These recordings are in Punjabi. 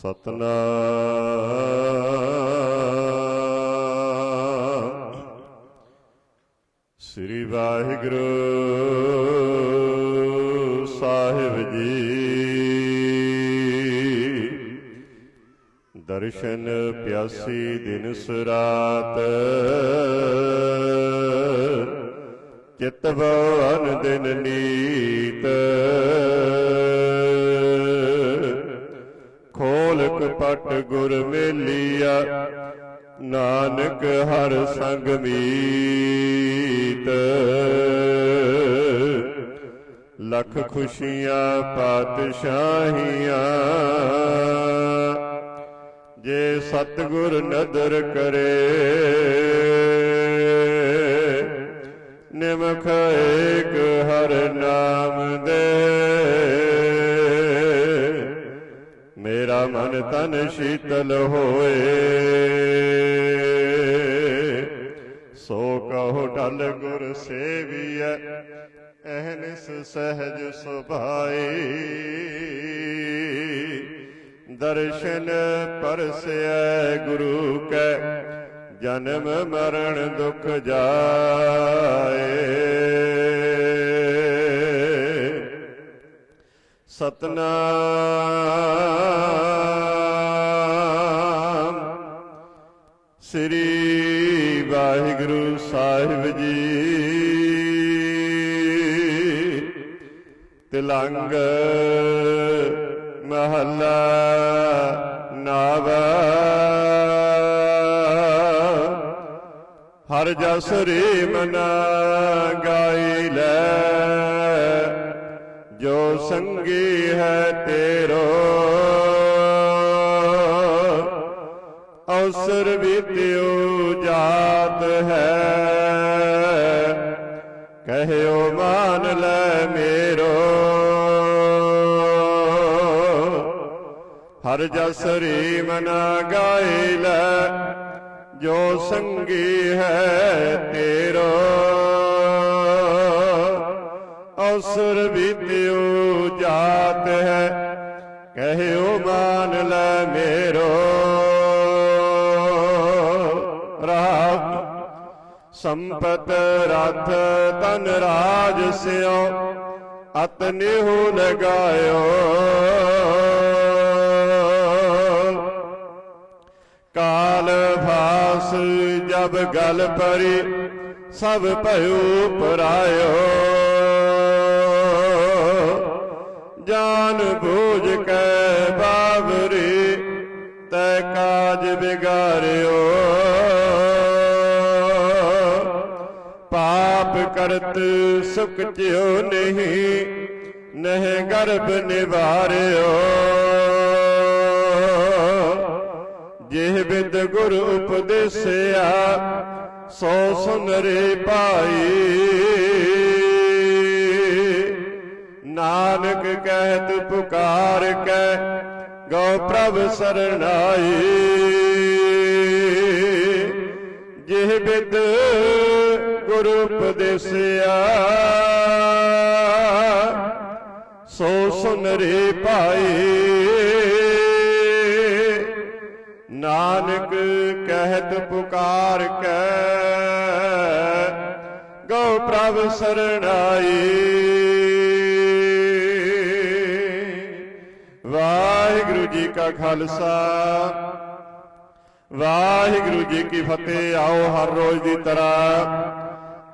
ਸਤਨਾਮ। ਸ੍ਰੀ ਵਾਹਿਗੁਰੂ ਸਾਹਿਬ ਜੀ। ਦਰਸ਼ਨ ਪਿਆਸੀ ਦਿਨ ਸੁਰਾਤ। ਚਿਤ ਦਿਨ ਨੀਤ। ਪਟ ਗੁਰ ਮੇਲੀਆ। ਨਾਨਕ ਹਰ ਸੰਗ ਮੀਤ। ਲੱਖ ਖੁਸ਼ੀਆਂ ਪਾਤਸ਼ਾਹੀਆਂ। ਜੇ ਸਤਗੁਰ ਨਦਰ ਕਰੇ, ਨਿਮਖ ਏਕ ਹਰ ਨਾਮ ਦੇ। ਮਨ ਤਨ ਸ਼ੀਤਲ ਹੋਏ। ਸੋ ਕਹੋ ਢਲ ਗੁਰ ਸੇਵੀਐ, ਅਹਨਿਸ ਸਹਿਜ ਸੁਭਾਈ। ਦਰਸ਼ਨ ਪਰਸੈ ਗੁਰੂ ਕੈ, ਜਨਮ ਮਰਨ ਦੁਖ ਜਾਏ। ਸਤਨਾਮ। ਤਿਲੰਗ ਮਹੱਲਾ ਨਾਵ। ਹਰ ਜਸ ਰੇ ਮਨਾ ਗਾਈ ਲੈ, ਜੋ ਸੰਗੀ ਹੈ ਤੇਰੋ। ਅਵਸਰ ਵਿਦਿਓ ਜਾਤ ਹੈ, ਕਹਿਓ ਮਾਨ ਲੈ ਮੇਰੋ ਹਰ ਜਸ ਰੀ ਮਨਾ ਗਾਈ ਲੈ ਜੋ ਸੰਗੀ ਹੈ ਤੇਰੋ। ਅਵਸਰ ਵਿਦਿਓ ਜਾਤ ਹੈ, ਕਹਿਓ ਮਾਨ ਲੈ ਮੇਰੋ। ਰਾਮ ਸੰਪਤ ਰਥ ਤਨ ਰਾਜ ਸਿਓ, ਅਤ ਨਿਹੁ ਲਗਾਇਓ ਭਾਸ ਜਬ ਗਲ ਪਰੀ ਸਭ ਭਇਓ ਪਰਾਇਓ ਜਾਨ ਬੂਝ ਕੈ ਬਾਵਰੀ ਤੈ ਕਾਜ ਬਿਗਾਰਿਓ ਪਾਪ ਕਰਤ ਸੁਖ ਜਿਉ ਨਹੀਂ, ਨਹਿ ਗਰਭ ਨਿਵਾਰਿਓ। ਸੁਨਰੇ ਪਾਈ ਨਾਨਕ ਕਹਿਤ ਪੁਕਾਰ ਕੈ, ਗਉ ਪ੍ਰਭ ਸਰਣਾਈ। ਜਿਹ ਬਿਦ ਗੁਰ ਉਪਦੇਸਿਆ, ਸੋ ਸੁਨਰੇ ਪਾਈ ਨਾਨਕ ਕਹਿਤ ਪੁਕਾਰ ਕੈ, ਗਉ ਪ੍ਰਭ ਸਰਣਾਈ। ਵਾਹਿਗੁਰੂ ਜੀ ਕਾ ਖਾਲਸਾ, ਵਾਹਿਗੁਰੂ ਜੀ ਕੀ ਫਤਿਹ, ਆਓ ਹਰ ਰੋਜ਼ ਦੀ ਤਰ੍ਹਾਂ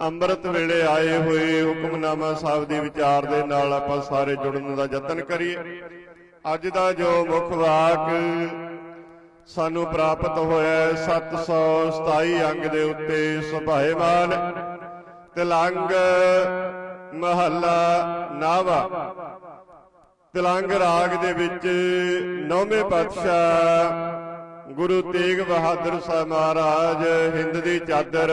ਅੰਮ੍ਰਿਤ ਵੇਲੇ ਆਏ ਹੋਏ ਹੁਕਮਨਾਮਾ ਸਾਹਿਬ ਦੀ ਵਿਚਾਰ ਦੇ ਨਾਲ ਆਪਾਂ ਸਾਰੇ ਜੁੜਨ ਦਾ ਯਤਨ ਕਰੀਏ। ਅੱਜ ਦਾ ਜੋ ਮੁੱਖ ਵਾਕ ਸਾਨੂੰ ਪ੍ਰਾਪਤ ਹੋਇਆ ਹੈ 727 ਅੰਗ ਦੇ ਉੱਤੇ ਸੁਭਾਏਮਾਨ ਤਿਲੰਗ ਮਹੱਲਾ ਨਾਵਾ। ਤਿਲੰਗ ਰਾਗ ਦੇ ਵਿੱਚ ਨੌਵੇਂ ਪਾਤਸ਼ਾਹ ਗੁਰੂ ਤੇਗ ਬਹਾਦਰ ਸਾਹਿਬ ਮਹਾਰਾਜ ਹਿੰਦ ਦੀ ਚਾਦਰ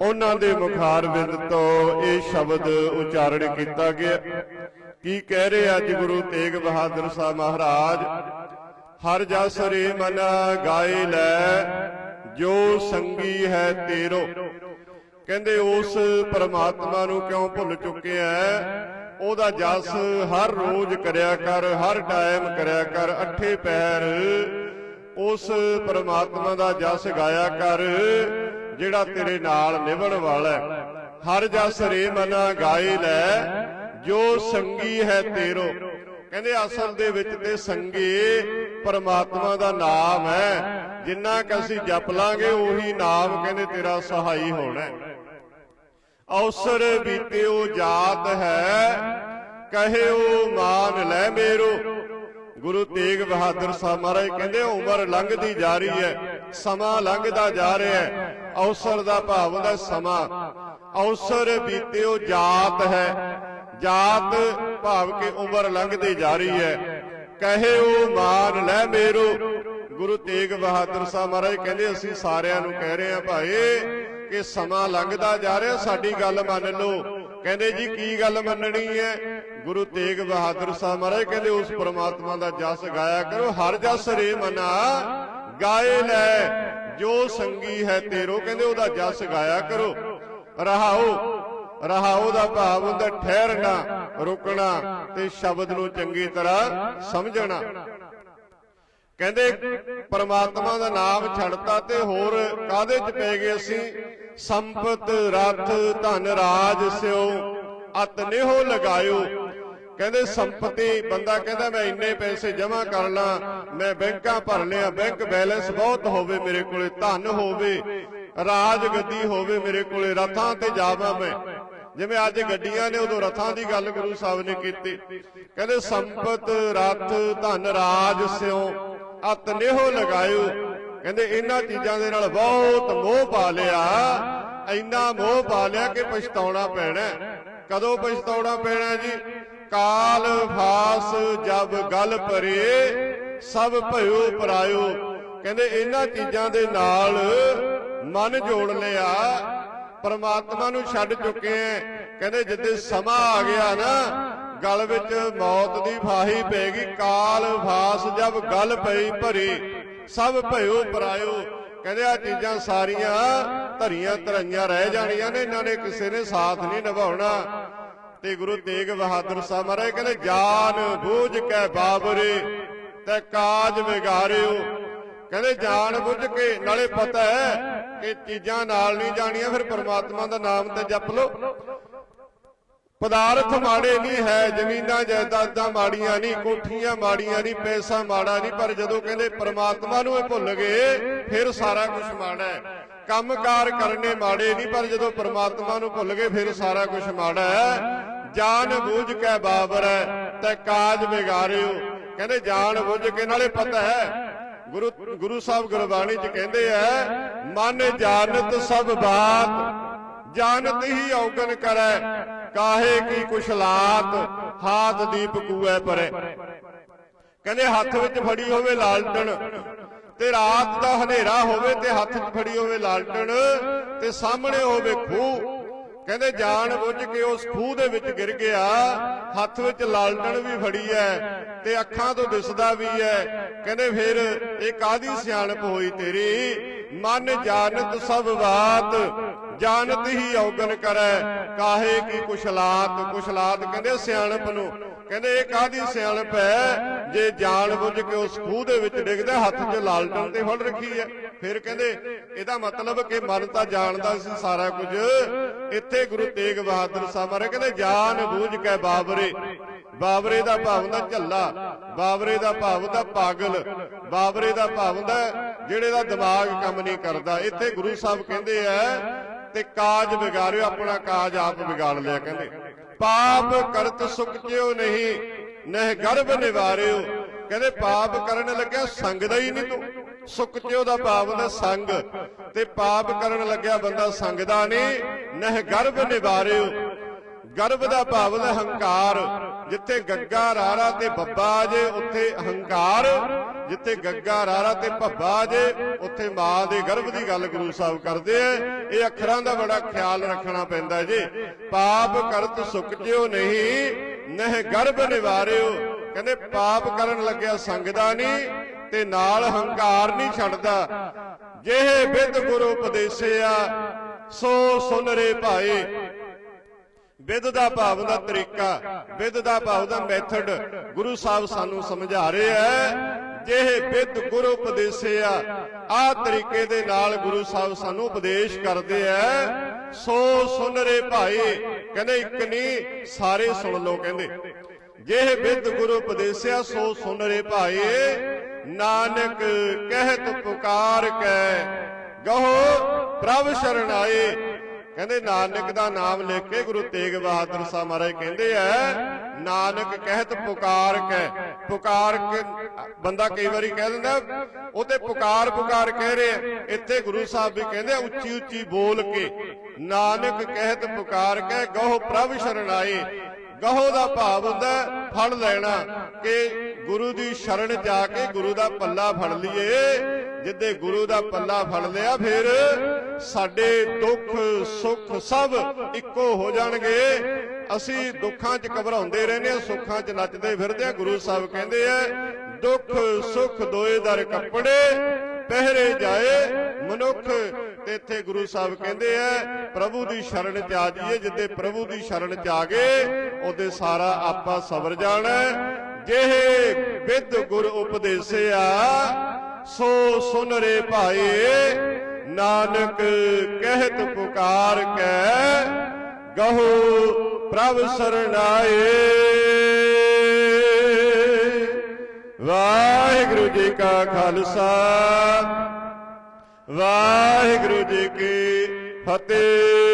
ਉਹਨਾਂ ਦੇ ਮੁਖਾਰ ਬਿੰਦ ਤੋਂ ਇਹ ਸ਼ਬਦ ਉਚਾਰਨ ਕੀਤਾ ਗਿਆ। ਕੀ ਕਹਿ ਰਹੇ ਅੱਜ ਗੁਰੂ ਤੇਗ ਬਹਾਦਰ ਸਾਹਿਬ ਮਹਾਰਾਜ? ਹਰ ਜਸ ਰੇ ਮਨ ਗਾਏ ਲੈ ਜੋ ਸੰਗੀ ਹੈ ਤੇਰੋ। ਕਹਿੰਦੇ ਉਸ ਪਰਮਾਤਮਾ ਨੂੰ ਕਿਉਂ ਭੁੱਲ ਚੁੱਕਿਆ ਹੈ? ਉਹਦਾ ਜਸ ਹਰ ਰੋਜ਼ ਕਰਿਆ ਕਰ ਹਰ ਟਾਈਮ ਕਰਿਆ ਕਰ ਅੱਠੇ ਪੈਰ। ਉਸ ਪ੍ਰਮਾਤਮਾ ਦਾ ਜਸ ਗਾਇਆ ਕਰ ਜਿਹੜਾ ਤੇਰੇ ਨਾਲ ਨਿਭਣ ਵਾਲਾ ਹੈ। ਹਰ ਜਸ ਰੇ ਮਨਾ ਗਾਏ ਲੈ ਜੋ ਸੰਗੀ ਹੈ ਤੇਰੋ। ਕਹਿੰਦੇ ਅਸਲ ਦੇ ਵਿੱਚ ਤੇ ਸੰਗੀ ਪਰਮਾਤਮਾ ਦਾ ਨਾਮ ਹੈ। ਜਿੰਨਾ ਕ ਅਸੀਂ ਜਪ ਲਾਂਗੇ, ਉਹੀ ਨਾਮ ਕਹਿੰਦੇ ਤੇਰਾ ਸਹਾਈ ਹੋਣਾ ਹੈ। ਬੀਤਿਓ ਜਾਤ ਹੈ, ਕਹਿਓ ਮਾਨ ਲੈ ਮੇਰੋ। ਗੁਰੂ ਤੇਗ ਬਹਾਦਰ ਸਾਹਿਬ ਮਹਾਰਾਜ ਕਹਿੰਦੇ, ਉਮਰ ਲੰਘਦੀ ਜਾ ਰਹੀ ਹੈ, ਸਮਾਂ ਲੰਘਦਾ ਜਾ ਰਿਹਾ ਹੈ। ਅਵਸਰ ਦਾ ਭਾਵ ਹੁੰਦਾ ਸਮਾਂ। ਅਵਸਰ ਬੀਤਿਓ ਜਾਤ ਹੈ। ਜਾਤ ਭਾਵ ਕਿ ਉਮਰ ਲੰਘਦੀ ਜਾ ਰਹੀ ਹੈ। ਕਹਿਓ ਮਾਰ ਲੈ ਮੇਰੋ। ਗੁਰੂ ਤੇਗ ਬਹਾਦਰ ਸਾਹਿਬ ਮਹਾਰਾਜ ਕਹਿੰਦੇ, ਅਸੀਂ ਸਾਰਿਆਂ ਨੂੰ ਕਹਿ ਰਹੇ ਹਾਂ ਭਾਈ ਕਿ ਸਮਾਂ ਲੰਘਦਾ ਜਾ ਰਿਹਾ, ਸਾਡੀ ਗੱਲ ਮੰਨ ਲਓ। ਕਹਿੰਦੇ ਜੀ, ਕੀ ਗੱਲ ਮੰਨਣੀ ਹੈ? ਗੁਰੂ ਤੇਗ ਬਹਾਦਰ ਸਾਹਿਬ ਮਹਾਰਾਜ ਕਹਿੰਦੇ, ਉਸ ਪ੍ਰਮਾਤਮਾ ਦਾ ਜਸ ਗਾਇਆ ਕਰੋ, ਹਰ ਜਸ ਰੇ ਮਨਾ, ਗਾਏ ਲੈ, ਜੋ ਸੰਗੀ ਹੈ ਤੇਰੋ। ਕਹਿੰਦੇ, ਉਹਦਾ ਜਸ ਗਾਇਆ ਕਰੋ। ਰਹਾਓ ਰਹਾਓ ਦਾ ਭਾਵ ਹੁੰਦਾ ਠਹਿਰਨਾ, ਰੁਕਣਾ ਤੇ ਸ਼ਬਦ ਨੂੰ ਚੰਗੀ ਤਰ੍ਹਾਂ ਸਮਝਣਾ। ਕਹਿੰਦੇ ਪਰਮਾਤਮਾ ਦਾ ਨਾਮ ਛੱਡਤਾ ਤੇ ਹੋਰ ਕਾਦੇ ਚ ਪੈ ਗਏ ਅਸੀਂ? ਸੰਪਤ, ਰਥ, ਧਨ, ਰਾਜ ਸਿਓ ਅਤ ਨਿਹੋ ਲਗਾਇਓ। ਕਹਿੰਦੇ ਸੰਪਤੀ, ਬੰਦਾ ਕਹਿੰਦਾ ਮੈਂ ਇੰਨੇ ਪੈਸੇ ਜਮ੍ਹਾਂ ਕਰ ਲਾਂ, ਮੈਂ ਬੈਂਕਾਂ ਭਰ ਲਿਆ, ਬੈਂਕ ਬੈਲੈਂਸ ਬਹੁਤ ਹੋਵੇ ਮੇਰੇ ਕੋਲੇ, ਧਨ ਹੋਵੇ, ਰਾਜ ਗੱਦੀ ਹੋਵੇ ਮੇਰੇ ਕੋਲੇ, ਰਥਾਂ ਤੇ ਜਾਵਾਂ ਮੈਂ। ਜਿਵੇਂ ਅੱਜ ਗੱਡੀਆਂ ਨੇ ਉਦੋਂ ਰਥਾਂ ਦੀ ਗੱਲ ਗੁਰੂ ਸਾਹਿਬ ਨੇ ਕੀਤੀ। ਕਹਿੰਦੇ, ਸੰਪਤ ਰਥ ਧਨ ਰਾਜ ਸਿਓ ਅਤ ਲਗਾਇਓ। ਕਹਿੰਦੇ, ਇਹਨਾਂ ਚੀਜ਼ਾਂ ਦੇ ਨਾਲ ਬਹੁਤ ਮੋਹ ਪਾ ਲਿਆ। ਇੰਨਾ ਮੋਹ ਪਾ ਲਿਆ ਕਿ ਪਛਤਾਉਣਾ ਪੈਣਾ ਕਦੋਂ ਪਛਤਾਉਣਾ ਪੈਣਾ ਜੀ? ਕਾਲ ਫਾਸ ਜਬ ਗਲ ਭਰੇ, ਸਭ ਭਇਓ ਪਰਾਇਓ। ਕਹਿੰਦੇ, ਇਹਨਾਂ ਚੀਜ਼ਾਂ ਦੇ ਨਾਲ ਮਨ ਜੋੜ ਲਿਆ। ਪਰਮਾਤਮਾ ਨੂੰ ਛੱਡ ਚੁੱਕੇ ਐ। ਕਹਿੰਦੇ ਜਿੱਦੇ ਸਮਾਂ ਆ ਗਿਆ ਨਾ, ਗਲ ਵਿੱਚ ਮੌਤ ਦੀ ਫਾਹੀ ਪੈ ਕਾਲ ਫਾਸ ਜਬ ਗਲ ਪਈ ਭਰੀ, ਸਭ ਭਇਓ ਪਰਾਇਓ। ਕਹਿੰਦੇ ਆ ਚੀਜ਼ਾਂ ਸਾਰੀਆਂ ਧਰੀਆਂ ਧਰਾਈਆਂ ਰਹਿ ਜਾਣੀਆਂ ਨੇ, ਇਹਨਾਂ ਨੇ ਕਿਸੇ ਨੇ ਸਾਥ ਨਹੀਂ ਨਿਭਾਉਣਾ। ਤੇ ਗੁਰੂ ਤੇਗ ਬਹਾਦਰ ਸਾਹਿਬ ਮਹਾਰਾਜ ਕਹਿੰਦੇ, ਜਾਨ ਬੂਝ ਕੇ ਬਾਬਰੇ, ਤੇ ਕਾਜ ਵਿਗਾਰਿਓ। ਕਹਿੰਦੇ ਜਾਣ ਬੁੱਝ ਕੇ, ਨਾਲੇ ਪਤਾ ਹੈ ਕਿ ਚੀਜ਼ਾਂ ਨਾਲ ਨਹੀਂ ਜਾਣੀਆਂ, ਫਿਰ ਪਰਮਾਤਮਾ ਦਾ ਨਾਮ ਤੇ ਜਪ ਲਓ। ਪਦਾਰਥ ਮਾੜੇ ਨਹੀਂ ਹੈ, ਜ਼ਮੀਨਾਂ ਜਾਇਦਾਦਾਂ ਮਾੜੀਆਂ ਨਹੀਂ, ਕੋਠੀਆਂ ਮਾੜੀਆਂ ਨਹੀਂ, ਪੈਸਾ ਮਾੜਾ ਨਹੀਂ, ਪਰ ਜਦੋਂ ਕਹਿੰਦੇ ਪਰਮਾਤਮਾ ਨੂੰ ਇਹ ਭੁੱਲ ਗਏ, ਫਿਰ ਸਾਰਾ ਕੁਝ ਮਾੜਾ ਹੈ। ਕੰਮਕਾਰ ਕਰਨੇ ਮਾੜੇ ਨਹੀਂ, ਪਰ ਜਦੋਂ ਪਰਮਾਤਮਾ ਨੂੰ ਭੁੱਲ ਗਏ, ਫਿਰ ਸਾਰਾ ਕੁਝ ਮਾੜਾ ਹੈ। ਜਾਨ ਬੂਝ ਕੇ ਬਾਬਰ ਹੈ, ਤੇ ਕਾਜ ਵਿਗਾਰਿਓ। ਕਹਿੰਦੇ ਜਾਣ ਬੁੱਝ ਕੇ, ਨਾਲੇ ਪਤਾ ਹੈ ਗੁਰੂ ਗੁਰੂ ਸਾਹਿਬ ਗੁਰਬਾਣੀ ਚ ਕਹਿੰਦੇ ਐ ਮਨ ਜਾਣਤ ਸਭ ਬਾਤ, ਜਾਣਤ ਹੀ ਔਗਨ ਕਰੈ, ਕਾਹੇ ਕੀ ਕੁਸ਼ਲਾਤ, ਹਾਥ ਦੀਪ ਕੂਐ ਪਰੇ। ਕਹਿੰਦੇ ਹੱਥ ਵਿੱਚ ਫੜੀ ਹੋਵੇ ਲਾਲਟਣ, ਤੇ ਰਾਤ ਦਾ ਹਨੇਰਾ ਹੋਵੇ ਤੇ ਹੱਥ 'ਚ ਫੜੀ ਹੋਵੇ ਲਾਲਟਣ, ਤੇ ਸਾਹਮਣੇ ਹੋਵੇ ਖੂਹ। ਕਹਿੰਦੇ ਜਾਣ ਬੁੱਝ ਕੇ ਉਸ ਖੂਹ ਦੇ ਵਿੱਚ ਗਿਰ ਗਿਆ। ਹੱਥ ਵਿੱਚ ਲਾਲਟਣ ਵੀ ਫੜੀ ਐ ਤੇ ਅੱਖਾਂ ਤੋਂ ਦਿਸਦਾ ਵੀ ਐ। ਕਹਿੰਦੇ ਫਿਰ ਇਹ ਕਾਦੀ ਸਿਆਣਪ ਹੋਈ ਤੇਰੀ? ਮਨ ਜਾਣਤ ਸਭ ਬਾਤ, ਜਾਣਤ ਹੀ ਔਗਨ ਕਰੈ। ਕਾਹੇ ਕੀ ਕੁਸ਼ਲਾਤ ਕੁਸ਼ਲਾਤ ਕਹਿੰਦੇ ਸਿਆਣਪ ਨੂੰ। ਕਹਿੰਦੇ ਇਹ ਕਾਦੀ ਸਿਆਣਪ ਹੈ? ਜੇ ਜਾਣ ਬੁੱਝ ਕੇ ਉਸ ਖੂਹ ਦੇ ਵਿੱਚ ਡਿੱਗਦਾ, ਹੱਥ 'ਚ ਲਾਲਟਣ ਤੇ ਫੜ ਰੱਖੀ ਹੈ। ਫਿਰ ਕਹਿੰਦੇ ਇਹਦਾ ਮਤਲਬ ਕਿ ਮਨ ਤਾਂ ਜਾਣਦਾ ਸੀ ਸਾਰਾ ਕੁਝ। ਇੱਥੇ ਗੁਰੂ ਤੇਗ ਬਹਾਦਰ ਸਾਹਿਬ ਮਾਰੇ ਕਹਿੰਦੇ ਜਾਣ ਬੂਝ ਕੇ ਬਾਬਰੇ। ਬਾਬਰੇ ਦਾ ਭਾਵ ਹੁੰਦਾ ਝੱਲਾ, ਬਾਬਰੇ ਦਾ ਭਾਵ ਹੁੰਦਾ ਪਾਗਲ, ਬਾਬਰੇ ਦਾ ਭਾਵ ਹੁੰਦਾ ਜਿਹੜੇ ਦਾ ਦਿਮਾਗ ਕੰਮ ਨਹੀਂ ਕਰਦਾ। ਇੱਥੇ ਗੁਰੂ ਸਾਹਿਬ ਕਹਿੰਦੇ ਆ, ਤੇ ਕਾਜ ਵਿਗਾੜਿਓ ਆਪਣਾ ਕਾਜ ਆਪ ਵਿਗਾੜ ਲਿਆ, ਕਹਿੰਦੇ। ਪਾਪ ਕਰਤ ਸੁਖ ਜਿਉ ਨਹੀਂ? ਨਹਿ ਗਰਭ ਨਿਵਾਰਿਓ। ਕਹਿੰਦੇ ਪਾਪ ਕਰਨ ਲੱਗਿਆ ਸੰਗਦਾ ਹੀ ਨਹੀਂ ਤੂੰ। ਸੁਖ ਜਿਉ ਦਾ ਭਾਵ ਹੁੰਦਾ ਸੰਗ? ਤੇ ਪਾਪ ਕਰਨ ਲੱਗਿਆ ਬੰਦਾ ਸੰਗਦਾ ਨਹੀਂ। ਨਹਿ ਗਰਭ ਨਿਵਾਰਿਓ। ਗਰਭ ਦਾ ਭਾਵ ਹੈ ਹੰਕਾਰ ਜਿੱਥੇ ਗੱਗਾ ਰਾਰਾ ਤੇ ਬੱਬਾ ਜੇ, ਉੱਥੇ ਹੰਕਾਰ ਜਿੱਥੇ ਗੱਗਾ ਰਾਰਾ ਤੇ ਭੱਬਾ ਜੇ, ਉੱਥੇ ਮਾਂ ਦੇ ਗਰਭ ਦੀ ਗੱਲ ਗੁਰੂ ਸਾਹਿਬ ਕਰਦੇ ਆ। ਇਹ ਅੱਖਰਾਂ ਦਾ ਬੜਾ ਖਿਆਲ ਰੱਖਣਾ ਪੈਂਦਾ ਜੀ। ਪਾਪ ਕਰਤ ਸੁਖ ਨਹੀਂ, ਨਹਿ ਗਰਭ ਨਿਵਾਰਿਓ। ਕਹਿੰਦੇ ਪਾਪ ਕਰਨ ਲੱਗਿਆ ਸੰਗਦਾ ਨਹੀਂ, ਤੇ ਨਾਲ ਹੰਕਾਰ ਨਹੀਂ ਛੱਡਦਾ। ਜਿਹੇ ਵਿਦ ਗੁਰੂ ਉਪਦੇਸਿਆ ਸੋ ਸੁਨਰੇ ਭਾਏ ਵਿਦ ਦਾ ਭਾਵ ਦਾ ਤਰੀਕਾ ਵਿਦ ਦਾ ਭਾਵ ਦਾ ਮੈਥਡ ਗੁਰੂ ਸਾਹਿਬ ਸਾਨੂੰ ਸਮਝਾ ਰਹੇ ਹੈ ਜਿਹੇ ਵਿਦ ਗੁਰੂ ਉਪਦੇਸਿਆ ਆ ਤਰੀਕੇ ਦੇ ਨਾਲ ਗੁਰੂ ਸਾਹਿਬ ਸਾਨੂੰ ਉਪਦੇਸ਼ ਕਰਦੇ ਐ ਸੋ ਸੁਨ ਰੇ ਭਾਈ, ਕਹਿੰਦੇ ਇੱਕ ਨਹੀਂ ਸਾਰੇ ਸੁਣ ਲਓ ਕਹਿੰਦੇ। ਜਿਹੇ ਵਿਦ ਗੁਰੂ ਉਪਦੇਸਿਆ ਸੋ ਸੁਨ ਰੇ ਭਾਈ, ਨਾਨਕ ਕਹਿਤ ਪੁਕਾਰ ਕੈ, ਗਹੋ ਪ੍ਰਭ ਸ਼ਰਨ ਆਏ ਕਹਿੰਦੇ ਨਾਨਕ ਦਾ ਨਾਮ ਲੈ ਕੇ ਗੁਰੂ ਤੇਗ ਬਹਾਦਰ ਸਾਹਿਬ ਮਹਾਰਾਜ ਕਹਿੰਦੇ ਐ ਨਾਨਕ ਕਹਿਤ ਪੁਕਾਰ ਕੇ ਪੁਕਾਰ ਕੇ, ਬੰਦਾ ਕਈ ਵਾਰੀ ਕਹਿ ਦਿੰਦਾ ਉਹ ਤੇ ਪੁਕਾਰ ਪੁਕਾਰ ਕਹਿ ਰਿਹਾ ਇੱਥੇ ਗੁਰੂ ਸਾਹਿਬ ਵੀ ਕਹਿੰਦੇ ਉੱਚੀ ਉੱਚੀ ਬੋਲ ਕੇ, ਨਾਨਕ ਕਹਿਤ ਪੁਕਾਰ ਕੇ, ਗਹੁ ਪ੍ਰਭ ਸ਼ਰਨ ਆਏ। ਗਹੋ ਦਾ ਭਾਵ ਹੁੰਦਾ ਫੜ ਲੈਣਾ ਕਿ ਗੁਰੂ ਦੀ ਸ਼ਰਨ ਜਾ ਕੇ ਗੁਰੂ ਦਾ ਪੱਲਾ ਫੜ ਲਈਏ। ਜਿੱਦੇ ਗੁਰੂ ਦਾ ਪੱਲਾ ਫੜ ਲਿਆ, ਫਿਰ ਸਾਡੇ ਦੁੱਖ, ਸੁੱਖ ਸਭ ਇੱਕੋ ਹੋ ਜਾਣਗੇ। ਅਸੀਂ ਦੁੱਖਾਂ 'ਚ ਘਬਰਾਉਂਦੇ ਰਹਿੰਦੇ ਆ ਸੁੱਖਾਂ 'ਚ ਨੱਚਦੇ ਫਿਰਦੇ ਆ ਗੁਰੂ ਸਾਹਿਬ ਕਹਿੰਦੇ ਆ, ਦੁੱਖ, ਸੁੱਖ ਦੋਏ ਦਰ ਕੱਪੜੇ, ਪਹਿਰੇ ਜਾਏ ਮਨੁੱਖ। ਤੇ ਇੱਥੇ ਗੁਰੂ ਸਾਹਿਬ ਕਹਿੰਦੇ ਆ, ਪ੍ਰਭੂ ਦੀ ਸ਼ਰਨ ਚ ਆ ਜਾਈਏ, ਜਿੱਦੇ ਪ੍ਰਭੂ ਦੀ ਸ਼ਰਨ ਚ ਆ ਗਏ, ਉਹਦੇ ਸਾਰਾ ਆਪਾ ਸਬਰ ਜਾਣਾ ਜਿਹੇ ਵਿਦ ਗੁਰ ਉਪਦੇਸਿਆ ਸੋ ਸੁਨ ਰੇ ਭਾਏ ਨਾਨਕ ਕਹਿਤ ਪੁਕਾਰ ਕੈ, ਗਹੋ ਪ੍ਰਭ ਸਰਣਾਏ। ਵਾਹਿਗੁਰੂ ਜੀ ਕਾ ਖਾਲਸਾ, ਵਾਹਿਗੁਰੂ ਜੀ ਕੀ ਫਤਿਹ।